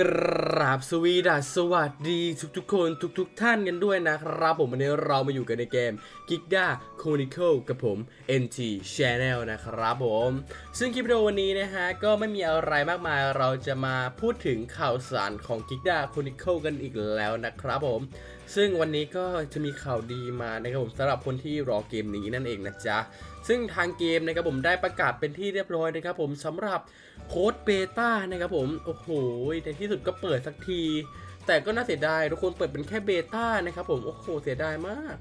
กราบสวีดัสสวัสดีทุกๆคนทุกๆท่านกันด้วยนะครับผมวันนี้เรามาอยู่กันในเกม g i g a Chronicle กับผม NT Channel นะครับผม ซึ่งคลิปวิดีโอวันนี้นะฮะ ก็ไม่มีอะไรมากมายเราจะมาพูดถึงข่าวสารของ g i g a Chronicle กันอีกแล้วนะครับผม ซึ่งวันนี้ก็จะมีข่าวดีมานะครับผมสำหรับคนที่รอเกมนี้นั่นเองนะจ๊ะ ซึ่งทางเกมนะครับผมได้ประกาศเป็นที่เรียบร้อยนะครับผมสำหรับโค้ดเบต้านะครับผม โอ้โห ในที่สุดก็เปิดสักที แต่ก็น่าเสียดาย ทุกคนเปิดเป็นแค่เบต้านะครับผม โอ้โห เสียดายมาก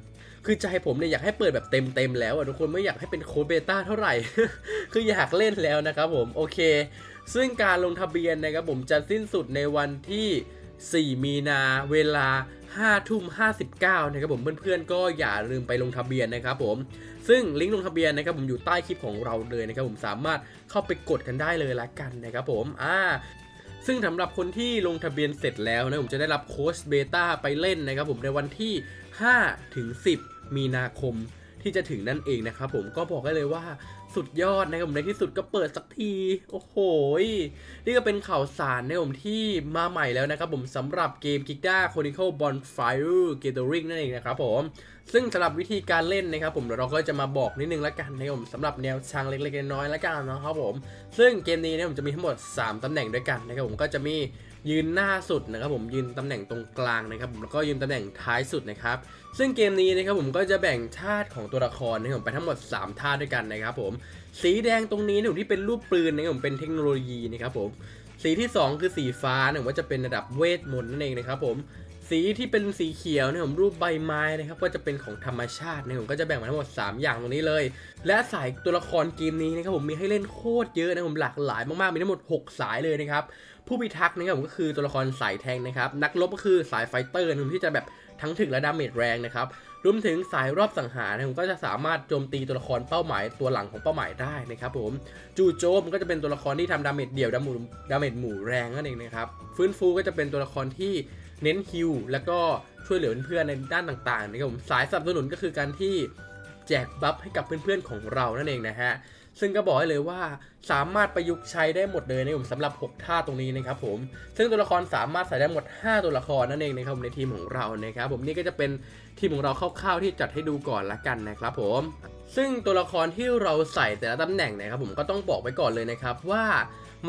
คือใจผมเนี่ยอยากให้เปิดแบบเต็มๆแล้วอะทุกคนไม่อยากให้เป็นโค้ดเบต้าเท่าไหร่ คืออยากเล่นแล้วนะครับผม โอเค ซึ่งการลงทะเบียนนะครับผมจะสิ้นสุดในวันที่ 4 มีนาเวลา5ทุ่ม59นะครับผมเพื่อนๆก็อย่าลืมไปลงทะเบียนนะครับผมซึ่งลิงก์ลงทะเบียนนะครับผมอยู่ใต้คลิปของเราเลยนะครับผมสามารถเข้าไปกดกันได้เลยละกันนะครับผมอ่าซึ่งสำหรับคนที่ลงทะเบียนเสร็จแล้วนะผมจะได้รับโค้ชเบต้าไปเล่นนะครับผมในวันที่5ถึง10 มีนาคม ที่จะถึงนั่นเองนะครับผมก็บอกได้เลยว่าสุดยอดนะครับผมในที่สุดก็เปิดสักที โอ้โห นี่ก็เป็นข่าวสารนะครับผมที่มาใหม่แล้วนะครับผมสำหรับเกม g i g a Chronicle Bonfire Gathering นั่นเองนะครับผมซึ่งสำหรับวิธีการเล่นนะครับผมเดี๋ยวเราก็จะมาบอกนิดนึงละกันนะครับผมสำหรับแนวทางเล็กๆน้อยๆละกันนะครับผมซึ่งเกมนี้เนี่ยผมจะมีทั้งหมด 3ตำแหน่งด้วยกันนะครับผมก็จะมี ยืนหน้าสุดนะครับผมยืนตำแหน่งตรงกลางนะครับผมแล้วก็ยืนตำแหน่งท้ายสุดนะครับซึ่งเกมนี้นะครับผมก็จะแบ่งธาตุของตัวละครนะครับผมไปทั้งหมด 3ธาตุด้วยกันนะครับผมสีแดงตรงนี้นะผมที่เป็นรูปปืนนะครับผมเป็นเทคโนโลยีนะครับผมสีที่ 2 คือสีฟ้าเนี่ยผมว่าจะเป็นระดับเวทมนต์นั่นเองนะครับผม สีที่เป็นสีเขียวเนี่ยผมรูปใบไม้นะครับก็จะเป็นของธรรมชาตินะผมก็จะแบ่งมาทั้งหมด 3 อย่างตรงนี้เลย และสายตัวละครเกมนี้นะครับผมมีให้เล่นโคตรเยอะนะผมหลากหลายมากๆมีทั้งหมด 6 สายเลยนะครับผู้พิทักษ์นะครับผมก็คือตัวละครสายแทงนะครับนักรบก็คือสายไฟเตอร์นะที่จะแบบทั้งถึกและดาเมจแรงนะครับรวมถึงสายรอบสังหารนะผมก็จะสามารถโจมตีตัวละครเป้าหมายตัวหลังของเป้าหมายได้นะครับผมจูโจมก็จะเป็นตัวละครที่ทำดาเมจเดี่ยวดาเมจดาเมจหมู่แรงนั่นเองนะครับฟื้นฟูก็จะเป็นตัวละครที่ เน้นฮิลแล้วก็ช่วยเหลือเพื่อนๆในด้านต่างๆนะครับผมสายสนับสนุนก็คือการที่แจกบัฟให้กับเพื่อนๆของเรานั่นเองนะฮะ ซึ่งก็บอกให้เลยว่าสามารถประยุกต์ใช้ได้หมดเลยนะผมสำหรับ 6 ท่าตรงนี้นะครับผม ซึ่งตัวละครสามารถใส่ได้หมด 5 ตัวละครนั่นเองนะครับผมในทีมของเรานะครับผมนี่ก็จะเป็นทีมของเราคร่าวๆที่จัดให้ดูก่อนละกันนะครับผมซึ่งตัวละครที่เราใส่แต่ละตำแหน่งนะครับผมก็ต้องบอกไว้ก่อนเลยนะครับว่า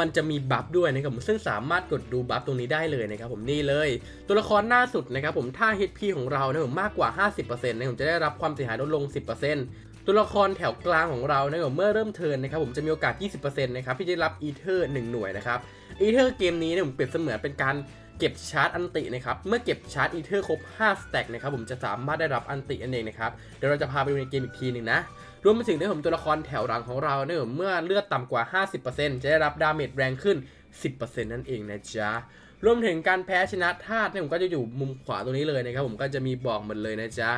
มันจะมีบัฟด้วยนะครับผมซึ่งสามารถกดดูบัฟตรงนี้ได้เลยนะครับผมนี่เลย ตัวละครหน้าสุดนะครับผมถ้า HP ของเรานี่ยผมมากกว่า 50%นะผมจะได้รับความเสียหายลดลง 10% ตัวละครแถวกลางของเรานะครับเมื่อเริ่มเทิร์นนะครับผมจะมีโอกาส 20%นะครับที่จะรับอีเทอร์1หน่วยนะครับอีเทอร์เกมนี้เนี่ยผมเปรียบเสมือนเป็นการเก็บชาร์จอันตินะครับเมื่อเก็บชาร์จอีเทอร์ครบ5สแต็กนะครับผมจะสามารถได้รับอันตินั่นเองนะครับเดี๋ยวเราจะพาไปดูในเกมอีกทีหนึ่งนะรวมไปถึงในผมตัวละครแถวหลังของเราเนี่ยเมื่อเลือดต่ำกว่า 50%จะได้รับดาเมจแรงขึ้น 10%นั่นเองนะจ๊ะรวมถึงการแพ้ชนะธาตุเนี่ยผมก็จะอยู่มุมขวาตรงนี้เลยนะครับผมก็จะมีบอกหมดเลยนะจ๊ะ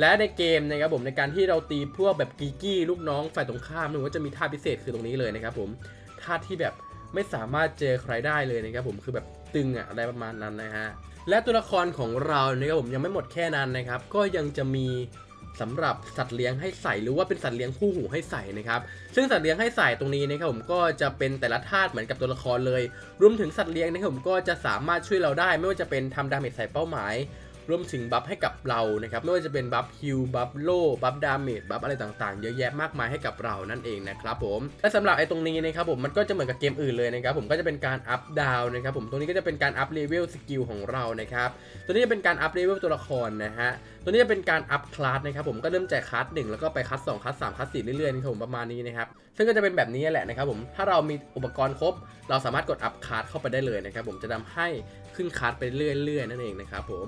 และในเกมนะครับผมในการที่เราตีพวกแบบกีกี้ลูกน้องฝ่ายตรงข้ามเนี่ยผมก็จะมีท่าพิเศษคือตรงนี้เลยนะครับผมท่าที่แบบไม่สามารถเจอใครได้เลยนะครับผมคือแบบตึงอะอะไรประมาณนั้นนะฮะและตัวละครของเรานะครับผมยังไม่หมดแค่นั้นนะครับก็ยังจะมีสำหรับสัตว์เลี้ยงให้ใส่หรือว่าเป็นสัตว์เลี้ยงคู่หูให้ใส่นะครับซึ่งสัตว์เลี้ยงให้ใส่ตรงนี้นะครับผมก็จะเป็นแต่ละธาตุเหมือนกับตัวละครเลย รวมถึงสัตว์เลี้ยงนะครับผมก็จะสามารถช่วยเราได้ ไม่ว่าจะเป็นทำดาเมจใส่เป้าหมาย รวมถึงบัฟให้กับเรานะครับไม่ว่าจะเป็นบัฟฮิลบัฟโลบัฟดาเมจบัฟอะไรต่างๆ เยอะแยะมากมายให้กับเรานั่นเองนะครับผมและสำหรับไอ้ตรงนี้นะครับผมมันก็จะเหมือนกับเกมอื่นเลยนะครับผมก็จะเป็นการอัพดาวนะครับผมตรงนี้ก็จะเป็นการอัพเลเวลสกิลของเรานะครับตัวนี้จะเป็นการอัพเลเวลตัวละครนะฮะตัวนี้จะเป็นการอัพคลาสนะครับผมก็เริ่มจากคลาสหนึ่งแล้วก็ไปคลาสสองคลาสสามคลาสสี่เรื่อยๆนะครับผมประมาณนี้นะครับซึ่งก็จะเป็นแบบนี้แหละนะครับผมถ้าเรามีอุปกรณ์ครบ เราสามารถกดอัพคลาสเข้าไปได้เลยนะครับผมจะทำให้ขึ้นคลาสไปเรื่อยๆนั่นเองนะครับผม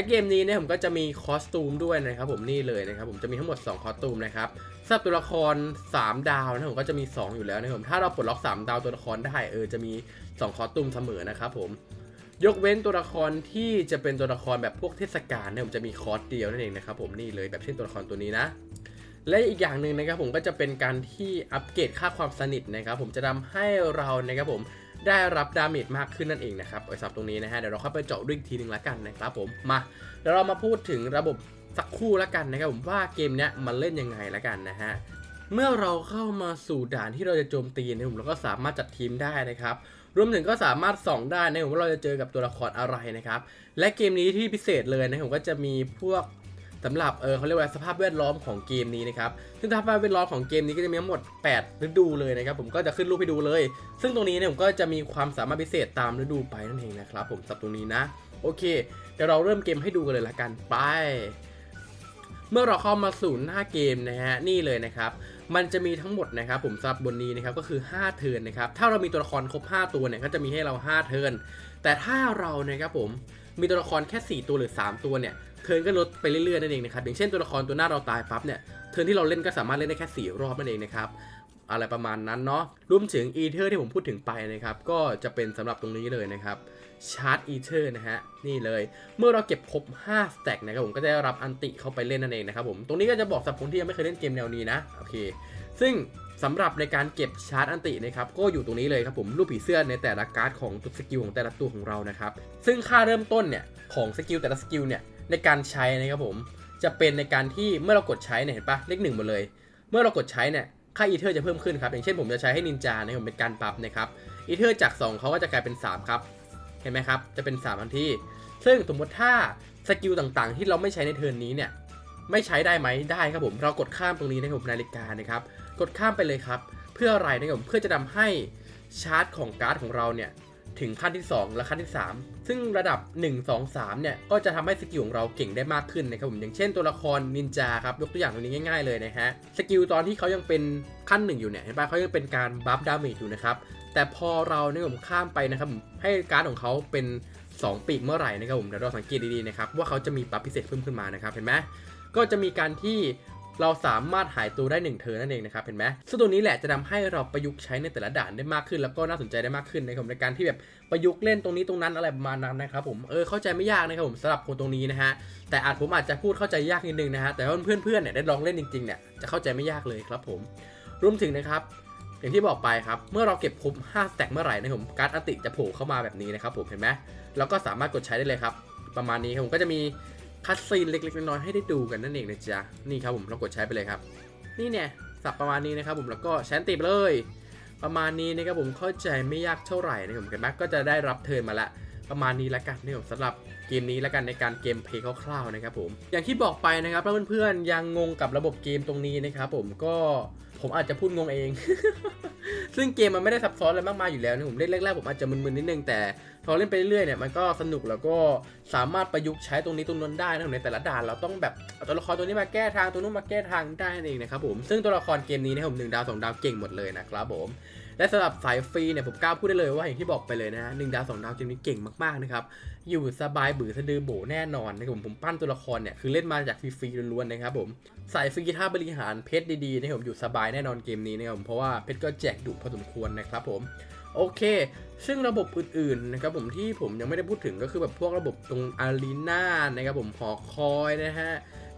และเกมนี้เนี่ยผมก็จะมีคอสตูมด้วยนะครับผมนี่เลยนะครับผมจะมีทั้งหมด 2 คอสตูมนะครับสำหรับตัวละคร 3 ดาวนะผมก็จะมี 2 อยู่แล้วนะครับผมถ้าเราปลดล็อก3 ดาวตัวละครได้เออจะมี 2 คอสตูมเสมอนะครับผมยกเว้นตัวละครที่จะเป็นตัวละครแบบพวกเทศกาลเนี่ยผมจะมีคอร์สเดียวนั่นเองนะครับผมนี่เลยแบบเช่นตัวละครตัวนี้นะ และอีกอย่างหนึ่งนะครับผมก็จะเป็นการที่อัปเกรดค่าความสนิทนะครับผมจะทำให้เรานะครับผม ได้รับดาเมจมากขึ้นนั่นเองนะครับไอ้สับตรงนี้นะฮะเดี๋ยวเราเข้าไปเจาะด้วยอีกทีหนึ่งละกันนะครับผมมาเดี๋ยวเรามาพูดถึงระบบสักคู่ละกันนะครับผมว่าเกมเนี้ยมันเล่นยังไงละกันนะฮะเมื่อเราเข้ามาสู่ด่านที่เราจะโจมตีนี่ยผมเราก็สามารถจัดทีมได้นะครับรวมถึงก็สามารถส่องได้นะครับว่าเราจะเจอกับตัวละครอะไรนะครับและเกมนี้ที่พิเศษเลยนะครับก็จะมีพวก สำหรับเออเขาเรียกว่าสภาพแวดล้อมของเกมนี้นะครับซึ่งสภาพแวดล้อมของเกมนี้ก็จะมีทั้งหมด 8 ฤดูเลยนะครับผมก็จะขึ้นรูปให้ดูเลย ซึ่งตรงนี้เนี่ยผมก็จะมีความสามารถพิเศษตามฤดูไปนั่นเองนะครับผมสับตรงนี้นะโอเคเดี๋ยวเราเริ่มเกมให้ดูกันเลยละกันไป เมื่อเราเข้ามาสู่หน้าเกมนะฮะนี่เลยนะครับมันจะมีทั้งหมดนะครับผมสำหรับบนนี้นะครับก็คือ 5 เทิร์นนะครับถ้าเรามีตัวละครครบ 5 ตัวเนี่ยก็จะมีให้เรา 5 เทิร์นแต่ถ้าเรานะครับผมมีตัวละครแค่ 4 ตัวหรือ 3 ตัวเนี่ย เทิร์นก็ลดไปเรื่อยๆนั่นเองนะครับอย่างเช่นตัวละครตัวหน้าเราตายปั๊บเนี่ยเทิร์นที่เราเล่นก็สามารถเล่นได้แค่ 4 รอบนั่นเองนะครับอะไรประมาณนั้นเนาะรวมถึงอีเทอร์ที่ผมพูดถึงไปนะครับ ก็จะเป็นสำหรับตรงนี้เลยนะครับชาร์จอีเทอร์นะฮะนี่เลย เมื่อเราเก็บครบ5สแต็กนะครับผมก็จะรับอันติเข้าไปเล่นนั่นเองนะครับผมตรงนี้ก็จะบอกสำหรับคนที่ยังไม่เคยเล่นเกมแนวนี้นะโอเค ซึ่งสำหรับในการเก็บชาร์จอันตินะครับก็อยู่ตรงนี้เลยครับผมรูปผีเสื้อในแต่ละการ์ดของตัวสกิลของแต่ละตัวของเรานะครับซึ่งค่าเริ่มต้นเนี่ยของสกิลแต่ละสกิลเนี่ย ในการใช้นะครับผม จะเป็นในการที่เมื่อเรากดใช้เนี่ยเห็นปะเลขหนึ่งหมดเลย เมื่อเรากดใช้เนี่ยค่าอีเทอร์จะเพิ่มขึ้นครับอย่างเช่นผมจะใช้ให้นินจานี่ยผมเป็นการปรับนะครับอีเทอร์จาก 2เขาก็จะกลายเป็น 3 ครับ เห็นไหมครับ จะเป็น3ทันทีซึ่งสมมติถ้าสกิลต่างๆ ที่เราไม่ใช้ในเทิร์นนี้เนี่ยไม่ใช้ได้ไหมได้ครับผมเรากดข้ามตรงนี้นะครับผมนาฬิกานะครับกดข้ามไปเลยครับ เพื่ออะไรนะครับผมเพื่อจะทำให้ชาร์จของการ์ดของเราเนี่ย ถึงขั้นที่ 2 และขั้นที่ 3 ซึ่งระดับ 1 2 3 เนี่ย ก็จะทำให้สกิลของเราเก่งได้มากขึ้นนะครับผมอย่างเช่นตัวละครนินจาครับยกตัวอย่างตรงนี้ง่ายๆเลยนะฮะสกิลตอนที่เขายังเป็นขั้นหนึ่งอยู่เนี่ยเห็นปะเขายังเป็นการบัฟดาเมจอยู่นะครับแต่พอเราเนี่ยผมข้ามไปนะครับผมให้การ์ดของเขาเป็น 2 ปีกเมื่อไหร่นะครับผมเดี๋ยวเราสังเกตดีๆนะครับว่าเขาจะมีบัฟพิเศษเพิ่มขึ้นมานะครับเห็นไหมก็จะมีการที่ เราสามารถหายตัวได้1เทอร์นนั่นเองนะครับเห็นไหมซึ่งตัวนี้แหละจะทำให้เราประยุกต์ใช้ในแต่ละด่านได้มากขึ้น แล้วก็น่าสนใจได้มากขึ้นในะครับในการที่แบบประยุกต์เล่นตรงนี้ตรงนั้นอะไรประมาณนั้นนะครับผมเออเข้าใจไม่ยากนะครับผมสำหรับคนตรงนี้นะฮะแต่อาจผมอาจจะพูดเข้าใจยากนิดนึงนะฮะแต่ว่าเพื่อนๆเนี่ยได้ลองเล่นจริงๆเนี่ยจะเข้าใจไม่ยากเลยครับผมรวมถึงนะครับอย่างที่บอกไปครับ เมื่อเราเก็บครบ5แต็กเมื่อไหร่นะผมการ์ดอติจะโผล่เข้ามาแบบนี้นะครับผมเห็นไหมแล้วก็สามารถกดใช้ได้เลยครับ ประมาณนี้ครับผมก็จะมี คัดซีนเล็กๆน้อยๆให้ได้ดูกันนั่นเองนะจ๊ะนี่ครับผมเรากดใช้ไปเลยครับ นี่เนี่ยสับประมาณนี้นะครับผมแล้วก็ใช้อันติไปเลย ประมาณนี้นะครับผมเข้าใจไม่ยากเท่าไหร่นะครับผมกันนะก็จะได้รับเทิร์นมาละประมาณนี้แล้วกันนะครับสำหรับเกมนี้แล้วกันในการเกมเพลย์คร่าวๆนะครับผมอย่างที่บอกไปนะครับถ้าเพื่อนๆยังงงกับระบบเกมตรงนี้นะครับผมก็ ผมอาจจะพูดงงเอง ซึ่งเกมมันไม่ได้ซับซ้อนอะไรมากมายอยู่แล้วนะผมเล่นแรกๆผมอาจจะมึนๆนิดนึงแต่พอเล่นไปเรื่อยๆเนี่ยมันก็สนุกแล้วก็สามารถประยุกต์ใช้ตรงนี้ตรงนั้นได้นะในแต่ละด่านเราต้องแบบเอาตัวละครตัวนี้มาแก้ทางตัวนู้นมาแก้ทางได้นั่นเองนะครับผมซึ่งตัวละครเกมนี้นะผมหนึ่งดาวสองดาวเก่งหมดเลยนะครับผม และสำหรับสายฟรีเนี่ยผมกล้าพูดได้เลยว่าอย่างที่บอกไปเลยนะฮะหนึ่งดาวสองดาวเกมนี้เก่งมากๆนะครับอยู่สบายบือสะดือโบแน่นอนนะครับผมผมปั้นตัวละครเนี่ยคือเล่นมาจากฟรีๆล้วนๆนะครับผมสายฟรีถ้าบริหารเพชรดีๆนะครับผมอยู่สบายแน่นอนเกมนี้นะครับผมเพราะว่าเพชรก็แจกดุพอสมควรนะครับผมโอเค ซึ่งระบบอื่นๆนะครับผมที่ผมยังไม่ได้พูดถึงก็คือแบบพวกระบบตรงอารีนานะครับผมหอคอยนะฮะ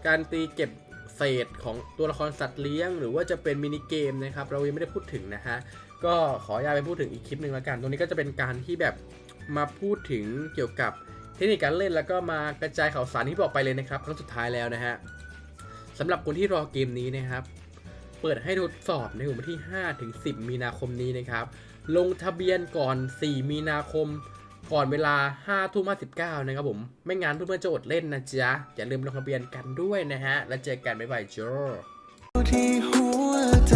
การตีเก็บเศษของตัวละครสัตว์เลี้ยง หรือว่าจะเป็นมินิเกมนะครับเรายังไม่ได้พูดถึงนะฮะ ก็ขออนุญาตไปพูดถึงอีกคลิปหนึ่งแล้วกัน ตรงนี้ก็จะเป็นการที่แบบมาพูดถึงเกี่ยวกับเทคนิคการเล่นแล้วก็มากระจายข่าวสารที่บอกไปเลยนะครับครั้งสุดท้ายแล้วนะฮะสำหรับคนที่รอเกมนี้นะครับ เปิดให้ทดสอบในวันที่ 5 ถึง 10 มีนาคมนี้นะครับ ลงทะเบียนก่อน 4 มีนาคม ก่อนเวลา5ทุ่ม59นะครับผม ไม่งั้นเพื่อนๆจะอดเล่นนะจ๊ะ อย่าลืมลงทะเบียนกันด้วยนะฮะ แล้วเจอกันบ๊ายบายจ้าที่หัวใจ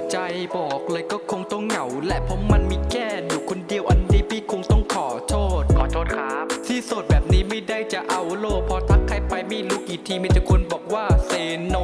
ในหัวใจบอกเลยก็คงต้องเหงาแหละเพราะมันมีแค่อยู่คนเดียวอันนี้พี่คงต้องขอโทษ ขอโทษครับ ที่โสดแบบนี้ไม่ได้จะเอาโลกพอทักใครไปไม่รู้กี่ทีมีแต่คนบอกว่าเซโน